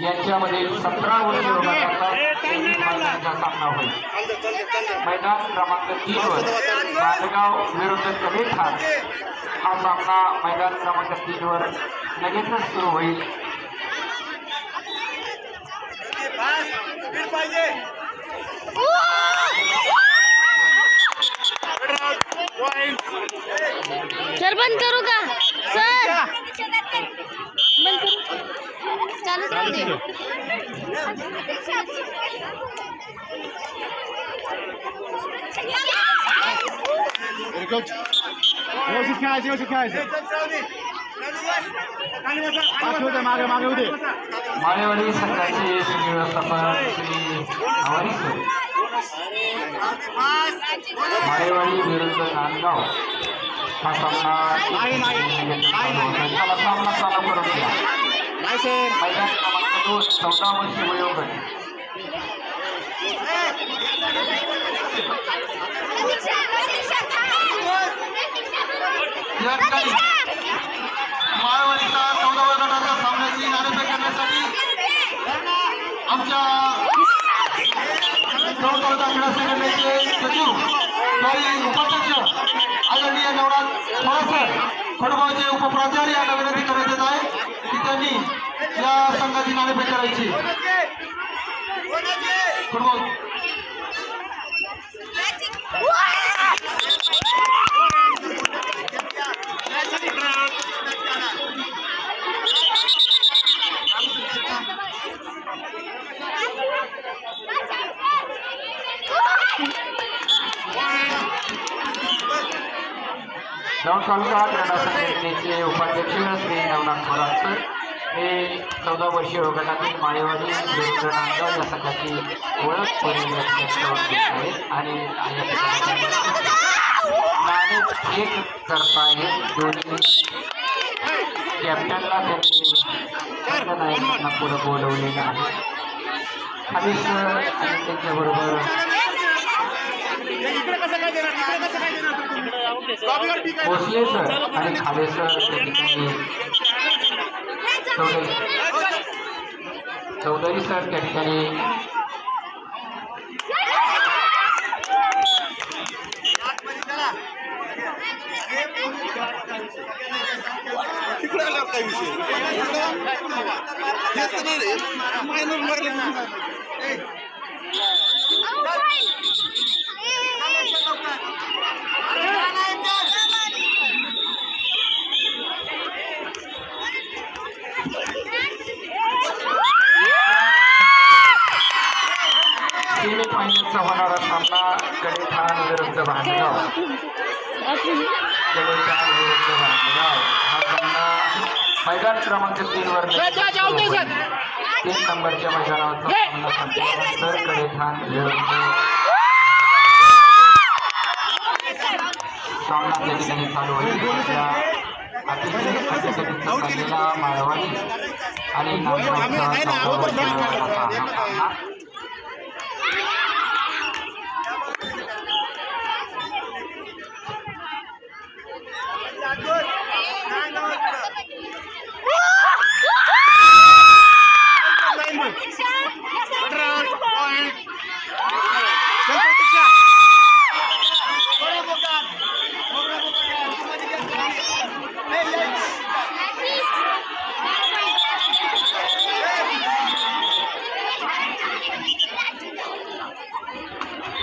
यांच्यामधील सतरा वर्ष सामना होईल. मैदान क्रमांक तीन वर मालेगाव विरुद्ध कलेठाण हा सामना मैदान क्रमांक तीन वर लगेचच सुरू होईल. सर बंद करू का? सर बंद करू चालूच राहू दे व्यवस्थित खेळायचं व्यवस्थित खेळायचं पाठी होते मागे मागे होते माळेवाडी संघाचे श्री व्यवस्थापन श्री आवारी सर माळेवाडी विरुद्ध नांदगाव हा सामना नाही, सामना चालू करून द्या नाही सर मैदान क्रमांक दोन चौदा वर्ष वयोगट. या ठिकाणी माळवाडीचा चौदा गटाच्या सामन्याची नाणेफेक करण्यासाठी आमच्या चौदा क्रीडा संघटनेचे सचिव काही उपाध्यक्ष आदरणीय नवराज थोरासर खडगावचे उपप्राचार्य यांना विनंती करण्यात येत आहे की त्यांनी या संघाची नाणेफेक करायची खडगाव दौंड तालुका क्रीडा संघटनेचे उपाध्यक्ष श्री नवनाथ थोरात सर हे चौदा वर्षीय गटातील माळेवाडी विरुद्ध नांदगाव या संघाची ओळख परिवर्तन आणि नाणे एक करता आहेत दोन्ही कॅप्टनला त्यांनी पुढं बोलवलेलं आहे. खाली सर आणि त्यांच्याबरोबर भोसले सर. आणि खाले सर त्या ठिकाणी चौधरी सर त्या ठिकाणी. तिकडे आल्यावर काय विषय. फायनलचा होणारा सामना कडेठाण विरुद्ध भांडगाव विरुद्ध भांडगाव हा सामना मैदान क्रमांक तीन वर तीन नंबरच्या मैदानावरचा सामना संपल्यानंतर कडेठाण विरुद्ध सामना त्या ठिकाणी चालू होईल. अतिशय माळवाडी आणि नागपूरचा चौदा वर्षीय असा हा सामना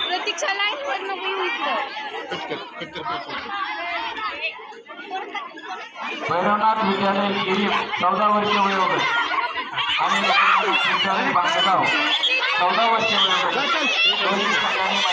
प्रतीक्षा लाईन वर नको येऊ इकडं. भैरवनाथ विद्यालय गिरीप चौदा वर्ष वयोगट आणि विद्यालय बांधगाव चौदा वर्ष वयोगट दोन्ही संघांनी